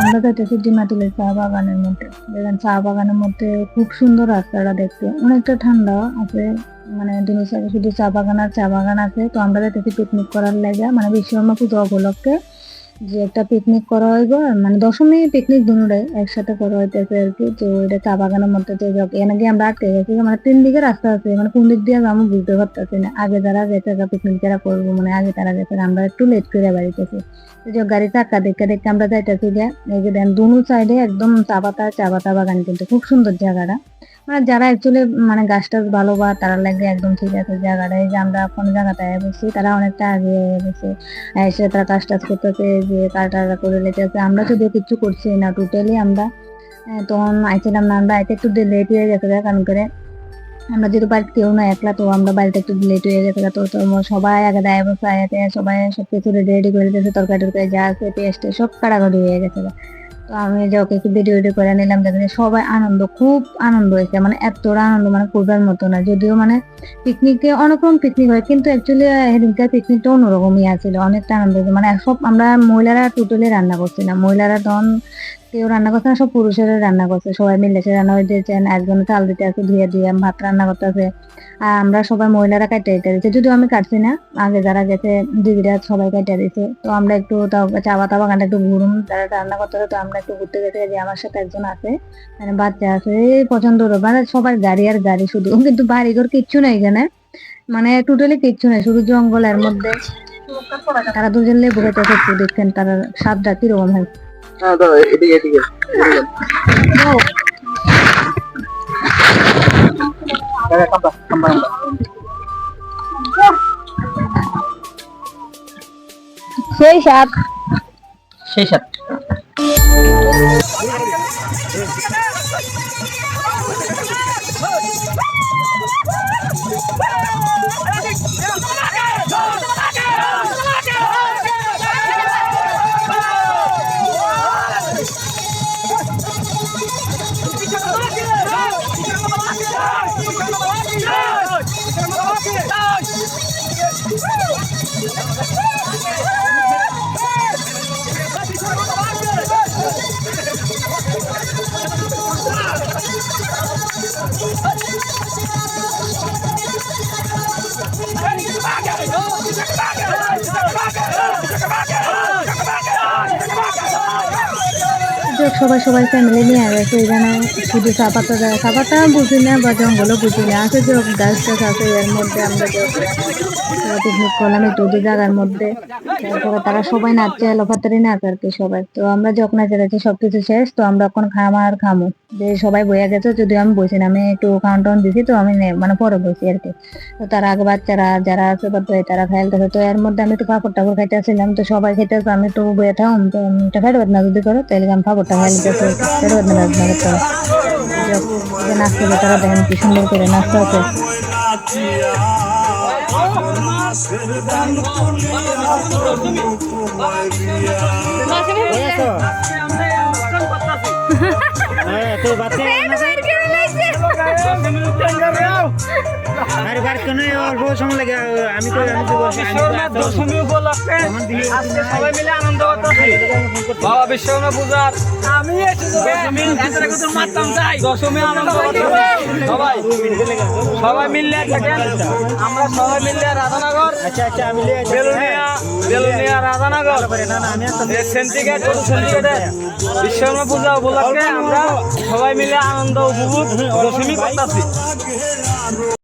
আমরা যাইতেছি ডিমাতুলের চা বাগানের মধ্যে। দেখেন, চা বাগানের মধ্যে খুব সুন্দর রাস্তাটা দেখতে। অনেকটা ঠান্ডা আছে মানে দুই সাইডে শুধু চা বাগান আর চা বাগান আছে। তো আমরা যাইতেছি পিকনিক করার লাগে মানে বিশ্বকর্মা পুজো উপলক্ষে যে একটা পিকনিক করা হইব মানে দশমী পিকনিক দুটাই একসাথে করা হইতেছে আর কি। তো এটা চা বাগানের মধ্যে তো এনে গিয়ে আমরা আটকে গেছি মানে তিন দিকে রাস্তা আছে মানে কোন দিক দিয়ে আমি বুঝতে পারতেছি না। আগে যারা গেছে পিকনিক যারা করব মানে আগে তারা গেছে আমরা একটু লেট করে বাড়িতেছি যে গাড়ি চাকা দেখে দেখে আমরা যাইতেছি যে এই যে দুনো সাইডে একদম চা পাতা চা পাতা বাগান কিন্তু খুব সুন্দর জায়গাটা। মানে যারা অ্যাকচুয়ালি মানে গাছ টাছ ভালো বা তারা লাগে একদম ঠিক আছে জায়গাটা, এই যে আমরা কোন জায়গাটায় বসছি, তারা অনেকটা আগে গেছে। এসে তারা কাজ টাজ করতেছে যে কাটা করে লেগেছে আমরা যদিও কিছু করছি না টোটালি আমরা। তখন আইছিলাম না, আমরা আইতে একটু লেট হয়ে গেছে কারণ করে আমরা যেহেতু বাড়িতে কেউ না একলা, তো আমরা বাড়িতে একটু লেট হয়ে গেছে তো তো সবাই আগে দায় বসে আয়াতে সবাই সব কিছু রেডি করে দিয়েছে তরকারি টরকারি যা আছে পেস্টে সব কাটাকাটি হয়ে গেছে। তো আমি যে ওকে একটু ভিডিও ভিডিও করে নিলাম, যাতে সবাই আনন্দ, খুব আনন্দ হয়েছে। মানে এতটা আনন্দ মানে করবার মতো না। যদিও মানে পিকনিকে অনেক রকম পিকনিক হয়, কিন্তু অ্যাকচুয়ালি সেদিনকার পিকনিকটা অন্যরকমই আছিল। অনেকটা আনন্দ মানে সব আমরা মহিলারা টোটালি রান্না করছি না। মহিলারা তখন কেউ রান্না করছে না, সব পুরুষেরা রান্না করছে। সবাই মিলে সে রান্না দিয়েছেন একজন চাল দিতে আছে ধুয়ে দিয়ে ভাত রান্না করতেছে আর আমরা সবাই মহিলারা কাটে কেটে দিচ্ছে, যদিও আমি কাটছি না। আগে যারা গেছে, দিদিরা সবাই কেটে দিচ্ছে। তো আমরা একটু তাও চা পাতা বাগানটা একটু ঘুরুম যারা রান্না করতে তো আমরা একটু ঘুরতে গেছে, যে আমার সাথে একজন আছে মানে বাচ্চা আছে পছন্দ মানে সবার গাড়ি আর গাড়ি শুধু, কিন্তু বাড়িঘর কিচ্ছু নাই এখানে। মানে টোটালি কিচ্ছু নাই, শুধু জঙ্গলের মধ্যে। তারা দুজন লেবু একটু দেখছেন তারা স্বাদটা কীরকম হয়। হ্যাঁ দাদা এদিকে এদিকে দাদা কাম্বা কাম্বা কাম্বা সেই স্বাদ সেই সাথে যে সবাই সবাই ফ্যামিলি নিয়ে গেছে এখানে শুধু চা পাতা দেয়। চা পাতা বুঝি না, বা জঙ্গলও বুঝি না। আছে যে গাছ টাছ আছে, এর মধ্যে আমরা পিকনিক করলাম একটু ওদের জায়গার মধ্যে। তারপরে তারা সবাই নাচছে লোফাতারি নাচ আর কি সবাই তো আমরা যখন নাচে গেছি সবকিছু শেষ, তো আমরা এখন খামা আর খামো। যে সবাই বইয়া গেছে, যদিও আমি বসি না, আমি একটু খাওয়ান টাউন দিছি, তো আমি মানে পরে বসি আর কি। তো তার আগে বাচ্চারা যারা আছে, বা তারা খাইলতেছে তো এর মধ্যে আমি একটু পাপড় টাপড় খাইতেছিলাম তো সবাই খাইতেছে আমি একটু বইয়া থাকুম তো আমি এটা খাইতে পারি না যদি করো, তাহলে আমি পাপড়টা খাইতেছে খাইতে পারি না না করতে নাচতে তারা দেখেন কি সুন্দর করে নাচতে আছে। তো। আমি তো আমি তো তো দশমী উপলক্ষে আজকে সবাই মিলে আনন্দ করতেছি। বাবা বিশ্বকর্মা পূজার আমি দশমী আনন্দ সবাই সবাই মিললে আমরা সবাই মিললে রাধানগর আচ্ছা আচ্ছা আমি বেলুনিয়া বেলুনিয়া রাধানগর। সেন্টিগেট বিশ্বকর্মা পূজা উপলক্ষে আমরা সবাই মিলে আনন্দ উপভোগ দশমী করতেছি।